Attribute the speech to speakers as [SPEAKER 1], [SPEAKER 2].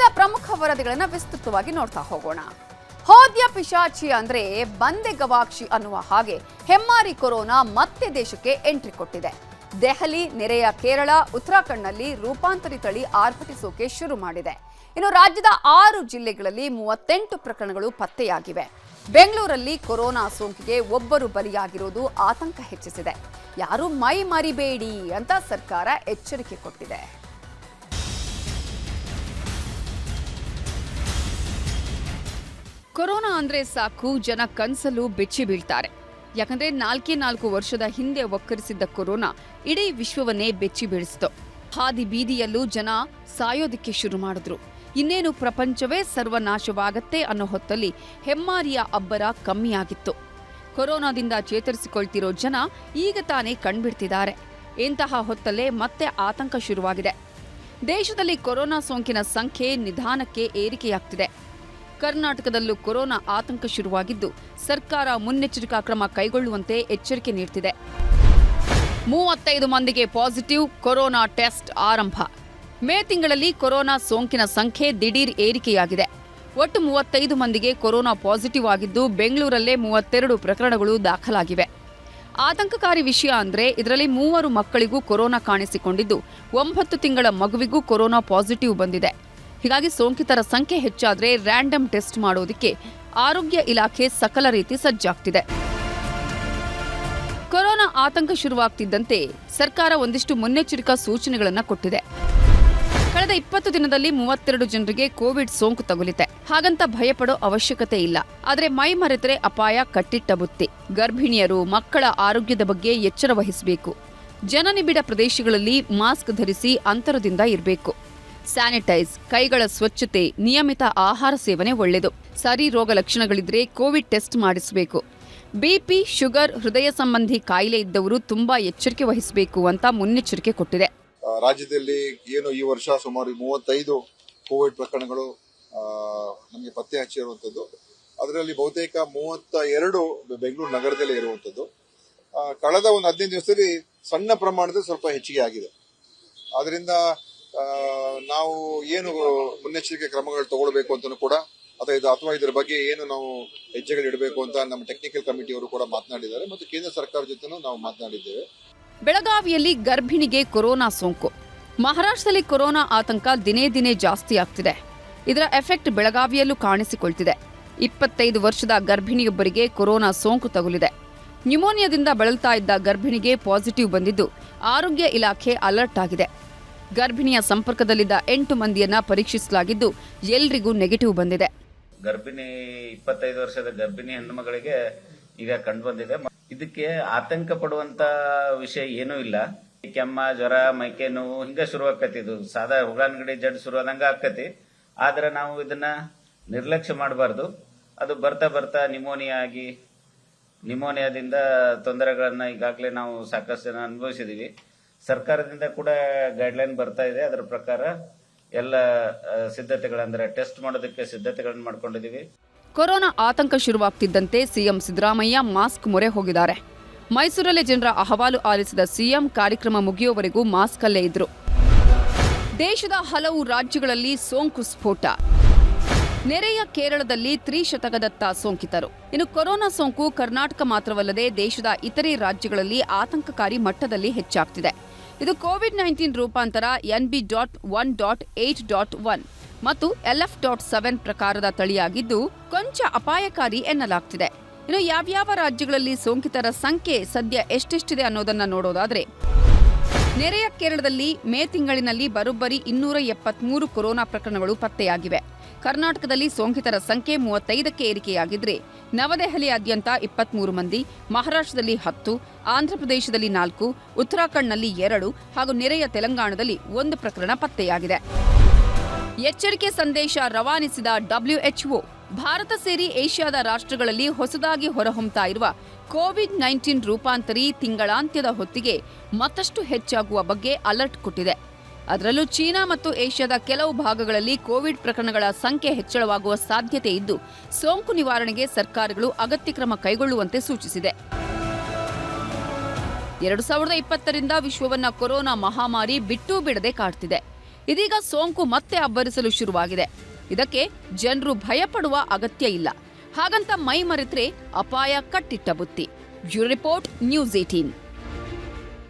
[SPEAKER 1] ಉಳಿದ ಪ್ರಮುಖ ವರದಿಗಳನ್ನು ವಿಸ್ತೃತವಾಗಿ ನೋಡ್ತಾ ಹೋಗೋಣ. ಹೋದ್ಯ ಪಿಶಾಚಿ ಅಂದ್ರೆ ಬಂದೆ ಗವಾಕ್ಷಿ ಅನ್ನುವ ಹಾಗೆ ಹೆಮ್ಮಾರಿ ಕೊರೋನಾ ಮತ್ತೆ ದೇಶಕ್ಕೆ ಎಂಟ್ರಿ ಕೊಟ್ಟಿದೆ. ದೆಹಲಿ, ನೆರೆಯ ಕೇರಳ, ಉತ್ತರಾಖಂಡ್ನಲ್ಲಿ ರೂಪಾಂತರಿ ತಳಿ ಆರ್ಭಟಿಸೋಕೆ ಶುರು ಮಾಡಿದೆ. ಇನ್ನು ರಾಜ್ಯದ ಆರು ಜಿಲ್ಲೆಗಳಲ್ಲಿ ಮೂವತ್ತೆಂಟು ಪ್ರಕರಣಗಳು ಪತ್ತೆಯಾಗಿವೆ. ಬೆಂಗಳೂರಲ್ಲಿ ಕೊರೋನಾ ಸೋಂಕಿಗೆ ಒಬ್ಬರು ಬಲಿಯಾಗಿರೋದು ಆತಂಕ ಹೆಚ್ಚಿಸಿದೆ. ಯಾರು ಮೈ ಮರಿಬೇಡಿ ಅಂತ ಸರ್ಕಾರ ಎಚ್ಚರಿಕೆ ಕೊಟ್ಟಿದೆ. ಕೊರೋನಾ ಅಂದ್ರೆ ಸಾಕು, ಜನ ಕನಸಲ್ಲೂ ಬೆಚ್ಚಿ ಬೀಳ್ತಾರೆ. ಯಾಕಂದ್ರೆ ನಾಲ್ಕೇ ನಾಲ್ಕು ವರ್ಷದ ಹಿಂದೆ ಒಕ್ಕರಿಸಿದ್ದ ಕೊರೋನಾ ಇಡೀ ವಿಶ್ವವನ್ನೇ ಬೆಚ್ಚಿ ಬೀಳಿಸಿತು. ಹಾದಿ ಬೀದಿಯಲ್ಲೂ ಜನ ಸಾಯೋದಿಕ್ಕೆ ಶುರು ಮಾಡಿದ್ರು. ಇನ್ನೇನು ಪ್ರಪಂಚವೇ ಸರ್ವನಾಶವಾಗತ್ತೆ ಅನ್ನೋ ಹೊತ್ತಲ್ಲಿ ಹೆಮ್ಮಾರಿಯ ಅಬ್ಬರ ಕಮ್ಮಿಯಾಗಿತ್ತು. ಕೊರೋನಾದಿಂದ ಚೇತರಿಸಿಕೊಳ್ತಿರೋ ಜನ ಈಗ ತಾನೇ ಕಣ್ಬಿಡ್ತಿದ್ದಾರೆ. ಇಂತಹ ಹೊತ್ತಲ್ಲೇ ಮತ್ತೆ ಆತಂಕ ಶುರುವಾಗಿದೆ. ದೇಶದಲ್ಲಿ ಕೊರೋನಾ ಸೋಂಕಿನ ಸಂಖ್ಯೆ ನಿಧಾನಕ್ಕೆ ಏರಿಕೆಯಾಗ್ತಿದೆ. ಕರ್ನಾಟಕದಲ್ಲೂ ಕೊರೋನಾ ಆತಂಕ ಶುರುವಾಗಿದ್ದು, ಸರ್ಕಾರ ಮುನ್ನೆಚ್ಚರಿಕಾ ಕ್ರಮ ಕೈಗೊಳ್ಳುವಂತೆ ಎಚ್ಚರಿಕೆ ನೀಡುತ್ತಿದೆ ಮೂವತ್ತೈದು ಮಂದಿಗೆ ಪಾಸಿಟಿವ್ ಕೊರೋನಾ ಟೆಸ್ಟ್ ಆರಂಭ. ಮೇ ತಿಂಗಳಲ್ಲಿ ಕೊರೋನಾ ಸೋಂಕಿನ ಸಂಖ್ಯೆ ದಿಢೀರ್ ಏರಿಕೆಯಾಗಿದೆ. ಒಟ್ಟು ಮೂವತ್ತೈದು ಮಂದಿಗೆ ಕೊರೋನಾ ಪಾಸಿಟಿವ್ ಆಗಿದ್ದು, ಬೆಂಗಳೂರಲ್ಲೇ ಮೂವತ್ತೆರಡು ಪ್ರಕರಣಗಳು ದಾಖಲಾಗಿವೆ. ಆತಂಕಕಾರಿ ವಿಷಯ ಅಂದ್ರೆ, ಇದರಲ್ಲಿ ಮೂವರು ಮಕ್ಕಳಿಗೂ ಕೊರೋನಾ ಕಾಣಿಸಿಕೊಂಡಿದ್ದು, ಒಂಬತ್ತು ತಿಂಗಳ ಮಗುವಿಗೂ ಕೊರೋನಾ ಪಾಸಿಟಿವ್ ಬಂದಿದೆ. ಹೀಗಾಗಿ ಸೋಂಕಿತರ ಸಂಖ್ಯೆ ಹೆಚ್ಚಾದರೆ ರ್ಯಾಂಡಮ್ ಟೆಸ್ಟ್ ಮಾಡೋದಕ್ಕೆ ಆರೋಗ್ಯ ಇಲಾಖೆ ಸಕಲ ರೀತಿ ಸಜ್ಜಾಗ್ತಿದೆ. ಕೊರೋನಾ ಆತಂಕ ಶುರುವಾಗ್ತಿದ್ದಂತೆ ಸರ್ಕಾರ ಒಂದಿಷ್ಟು ಮುನ್ನೆಚ್ಚರಿಕಾ ಸೂಚನೆಗಳನ್ನು ಕೊಟ್ಟಿದೆ. ಕಳೆದ ಇಪ್ಪತ್ತು ದಿನದಲ್ಲಿ ಮೂವತ್ತೆರಡು ಜನರಿಗೆ ಕೋವಿಡ್ ಸೋಂಕು ತಗುಲಿದೆ ಹಾಗಂತ ಭಯಪಡೋ ಅವಶ್ಯಕತೆ ಇಲ್ಲ. ಆದರೆ ಮೈ ಮರೆತರೆ ಅಪಾಯ ಕಟ್ಟಿಟ್ಟ ಬುತ್ತಿ. ಗರ್ಭಿಣಿಯರು, ಮಕ್ಕಳ ಆರೋಗ್ಯದ ಬಗ್ಗೆ ಎಚ್ಚರ ವಹಿಸಬೇಕು. ಜನನಿಬಿಡ ಪ್ರದೇಶಗಳಲ್ಲಿ ಮಾಸ್ಕ್ ಧರಿಸಿ ಅಂತರದಿಂದ ಇರಬೇಕು. ಸ್ಯಾನಿಟೈಸ್, ಕೈಗಳ ಸ್ವಚ್ಛತೆ, ನಿಯಮಿತ ಆಹಾರ ಸೇವನೆ ಒಳ್ಳೆಯದು. ಸರಿ ರೋಗ ಲಕ್ಷಣಗಳಿದ್ರೆ ಕೋವಿಡ್ ಟೆಸ್ಟ್ ಮಾಡಿಸಬೇಕು. ಬಿಪಿ ಶುಗರ್, ಹೃದಯ ಸಂಬಂಧಿ ಕಾಯಿಲೆ ಇದ್ದವರು ತುಂಬಾ ಎಚ್ಚರಿಕೆ ವಹಿಸಬೇಕು ಅಂತ ಮುನ್ನೆಚ್ಚರಿಕೆ ಕೊಟ್ಟಿದೆ.
[SPEAKER 2] ರಾಜ್ಯದಲ್ಲಿ ಏನು ಈ ವರ್ಷ ಸುಮಾರು ಮೂವತ್ತೈದು ಕೋವಿಡ್ ಪ್ರಕರಣಗಳು ನಮಗೆ ಪತ್ತೆ ಹಚ್ಚಿರುವಂಥದ್ದು ಅದರಲ್ಲಿ ಬಹುತೇಕ ಮೂವತ್ತ ಎರಡು ಬೆಂಗಳೂರು ನಗರದಲ್ಲೇ ಇರುವಂಥದ್ದು. ಕಳೆದ ಒಂದು ಹದಿನೈದು ದಿವಸದಲ್ಲಿ ಸಣ್ಣ ಪ್ರಮಾಣದಲ್ಲಿ ಸ್ವಲ್ಪ ಹೆಚ್ಚಿಗೆ ಆಗಿದೆ. ಆದ್ರಿಂದ ನಾವು ಏನು ಮುನ್ನೆಚ್ಚರಿಕೆ ಕ್ರಮಗಳು ತಗೊಳ್ಬೇಕು ಅಂತಲೂ ಕೂಡ ಅಥವಾ ಇದು ಅಥವಾ ಇದರ ಬಗ್ಗೆ ಏನು ನಾವು ಹೆಜ್ಜೆಗಳು ಇಡಬೇಕು ಅಂತ ನಮ್ಮ ಟೆಕ್ನಿಕಲ್ ಕಮಿಟಿಯವರು ಕೂಡ ಮಾತನಾಡಿದ್ದಾರೆ ಮತ್ತು ಕೇಂದ್ರ ಸರ್ಕಾರ ಜೊತೆನೂ ನಾವು ಮಾತನಾಡಿದ್ದೇವೆ.
[SPEAKER 1] ಬೆಳಗಾವಿಯಲ್ಲಿ ಗರ್ಭಿಣಿಗೆ ಕೊರೋನಾ ಸೋಂಕು. ಮಹಾರಾಷ್ಟ್ರದಲ್ಲಿ ಕೊರೋನಾ ಆತಂಕ ದಿನೇ ದಿನೇ ಜಾಸ್ತಿ ಆಗ್ತಿದೆ. ಇದರ ಎಫೆಕ್ಟ್ ಬೆಳಗಾವಿಯಲ್ಲೂ ಕಾಣಿಸಿಕೊಳ್ತಿದೆ. ಇಪ್ಪತ್ತೈದು ವರ್ಷದ ಗರ್ಭಿಣಿಯೊಬ್ಬರಿಗೆ ಕೊರೋನಾ ಸೋಂಕು ತಗುಲಿದೆ. ನ್ಯುಮೋನಿಯಾದಿಂದ ಬಳಲ್ತಾ ಇದ್ದ ಗರ್ಭಿಣಿಗೆ ಪಾಸಿಟಿವ್ ಬಂದಿದ್ದು ಆರೋಗ್ಯ ಇಲಾಖೆ ಅಲರ್ಟ್ ಆಗಿದೆ. ಗರ್ಭಿಣಿಯ ಸಂಪರ್ಕದಲ್ಲಿದ್ದ ಎಂಟು ಮಂದಿಯನ್ನ ಪರೀಕ್ಷಿಸಲಾಗಿದ್ದು ಎಲ್ರಿಗೂ ನೆಗೆಟಿವ್ ಬಂದಿದೆ.
[SPEAKER 3] ಗರ್ಭಿಣಿ ಇಪ್ಪತ್ತೈದು ವರ್ಷದ ಗರ್ಭಿಣಿ ಹೆಣ್ಣುಮಗಳಿಗೆ ಈಗ ಕಂಡು ಬಂದಿದೆ ಇದಕ್ಕೆ ಆತಂಕ ಪಡುವಂತ ವಿಷಯ ಏನೂ ಇಲ್ಲ. ಕೆಮ್ಮ, ಜ್ವರ, ಮೈಕೆ ನೋವು ಹಿಂಗ ಶುರು ಆಕತಿ ಇದು. ಸಾದಾ ಹುಗಾನ್ಗಡಿ ಜಡ್ ಶುರು ಆದಂಗ ಆಕತಿ. ಆದ್ರೆ ನಾವು ಇದನ್ನ ನಿರ್ಲಕ್ಷ್ಯ ಮಾಡಬಾರ್ದು. ಅದು ಬರ್ತಾ ಬರ್ತಾ ನಿಮೋನಿಯಾ ಆಗಿ ನಿಮೋನಿಯಾದಿಂದ ತೊಂದರೆಗಳನ್ನ ಈಗಾಗಲೇ ನಾವು ಸಾಕಷ್ಟು ಜನ ಅನುಭವಿಸಿದೀವಿ. ಸರ್ಕಾರದಿಂದ ಕೂಡ ಗೈಡ್ಲೈನ್ ಬರ್ತಾ ಇದೆ. ಅದರ ಪ್ರಕಾರ ಎಲ್ಲ ಸಿದ್ಧತೆಗಳಂದ್ರೆ ಟೆಸ್ಟ್ ಮಾಡೋದಕ್ಕೆ ಸಿದ್ಧತೆಗಳನ್ನು ಮಾಡ್ಕೊಂಡಿದೀವಿ.
[SPEAKER 1] ಕೊರೋನಾ ಆತಂಕ ಶುರುವಾಗ್ತಿದ್ದಂತೆ ಸಿಎಂ ಸಿದ್ದರಾಮಯ್ಯ ಮಾಸ್ಕ್ ಮೊರೆ ಹೋಗಿದ್ದಾರೆ. ಮೈಸೂರಲ್ಲಿ ಜನರ ಅಹವಾಲು ಆಲಿಸಿದ ಸಿಎಂ ಕಾರ್ಯಕ್ರಮ ಮುಗಿಯುವವರೆಗೂ ಮಾಸ್ಕ್ ಅಲ್ಲೇ ಇದ್ರು. ದೇಶದ ಹಲವು ರಾಜ್ಯಗಳಲ್ಲಿ ಸೋಂಕು ಸ್ಫೋಟ. ನೆರೆಯ ಕೇರಳದಲ್ಲಿ ತ್ರಿಶತಕದತ್ತ ಸೋಂಕಿತರು. ಇನ್ನು ಕೊರೋನಾ ಸೋಂಕು ಕರ್ನಾಟಕ ಮಾತ್ರವಲ್ಲದೆ ದೇಶದ ಇತರೆ ರಾಜ್ಯಗಳಲ್ಲಿ ಆತಂಕಕಾರಿ ಮಟ್ಟದಲ್ಲಿ ಹೆಚ್ಚಾಗ್ತಿದೆ. ಇದು ಕೋವಿಡ್ ನೈನ್ಟೀನ್ ರೂಪಾಂತರ N B dot one dot eight dot one ಮತ್ತು ಎಲ್ಎಫ್ ಡಾಟ್ ಸೆವೆನ್ ಪ್ರಕಾರದ ತಳಿಯಾಗಿದ್ದು ಕೊಂಚ ಅಪಾಯಕಾರಿ ಎನ್ನಲಾಗ್ತಿದೆ. ಇನ್ನು ಯಾವ್ಯಾವ ರಾಜ್ಯಗಳಲ್ಲಿ ಸೋಂಕಿತರ ಸಂಖ್ಯೆ ಸದ್ಯ ಎಷ್ಟೆಷ್ಟಿದೆ ಅನ್ನೋದನ್ನ ನೋಡೋದಾದ್ರೆ, ನೆರೆಯ ಕೇರಳದಲ್ಲಿ ಮೇ ತಿಂಗಳಿನಲ್ಲಿ ಬರೋಬ್ಬರಿ ಇನ್ನೂರ ಎಪ್ಪತ್ಮೂರು ಕೊರೋನಾ ಪ್ರಕರಣಗಳು ಪತ್ತೆಯಾಗಿವೆ. ಕರ್ನಾಟಕದಲ್ಲಿ ಸೋಂಕಿತರ ಸಂಖ್ಯೆ ಮೂವತ್ತೈದಕ್ಕೆ ಏರಿಕೆಯಾಗಿದ್ರೆ ನವದೆಹಲಿಯಾದ್ಯಂತ ಇಪ್ಪತ್ಮೂರು ಮಂದಿ, ಮಹಾರಾಷ್ಟ್ರದಲ್ಲಿ ಹತ್ತು, ಆಂಧ್ರಪ್ರದೇಶದಲ್ಲಿ ನಾಲ್ಕು, ಉತ್ತರಾಖಂಡ್ನಲ್ಲಿ ಎರಡು ಹಾಗೂ ನೆರೆಯ ತೆಲಂಗಾಣದಲ್ಲಿ ಒಂದು ಪ್ರಕರಣ ಪತ್ತೆಯಾಗಿದೆ. ಎಚ್ಚರಿಕೆ ಸಂದೇಶ ರವಾನಿಸಿದ ಡಬ್ಲ್ಯೂಎಚ್ಒ ಭಾರತ ಸೇರಿ ಏಷ್ಯಾದ ರಾಷ್ಟ್ರಗಳಲ್ಲಿ ಹೊಸದಾಗಿ ಹೊರಹೊಮ್ಮತಾ ಇರುವ ಕೋವಿಡ್ ನೈನ್ಟೀನ್ ರೂಪಾಂತರಿ ತಿಂಗಳಾಂತ್ಯದ ಹೊತ್ತಿಗೆ ಮತ್ತಷ್ಟು ಹೆಚ್ಚಾಗುವ ಬಗ್ಗೆ ಅಲರ್ಟ್ ಕೊಟ್ಟಿದೆ. ಅದರಲ್ಲೂ ಚೀನಾ ಮತ್ತು ಏಷ್ಯಾದ ಕೆಲವು ಭಾಗಗಳಲ್ಲಿ ಕೋವಿಡ್ ಪ್ರಕರಣಗಳ ಸಂಖ್ಯೆ ಹೆಚ್ಚಳವಾಗುವ ಸಾಧ್ಯತೆ ಇದ್ದು, ಸೋಂಕು ನಿವಾರಣೆಗೆ ಸರ್ಕಾರಗಳು ಅಗತ್ಯ ಕ್ರಮ ಕೈಗೊಳ್ಳುವಂತೆ ಸೂಚಿಸಿದೆ. ಎರಡು ಸಾವಿರದ ಇಪ್ಪತ್ತರಿಂದ ವಿಶ್ವವನ್ನ ಕೊರೋನಾ ಮಹಾಮಾರಿ ಬಿಟ್ಟು ಬಿಡದೆ ಕಾಡ್ತಿದೆ. ಇದೀಗ ಸೋಂಕು ಮತ್ತೆ ಅಬ್ಬರಿಸಲು ಶುರುವಾಗಿದೆ. ಇದಕ್ಕೆ ಜನರು ಭಯಪಡುವ ಅಗತ್ಯ ಇಲ್ಲ. ಹಾಗಂತ ಮೈ ಮರೆತ್ರೆ ಅಪಾಯ ಕಟ್ಟಿಟ್ಟ ಬುತ್ತಿ. Bureau report, news eighteen.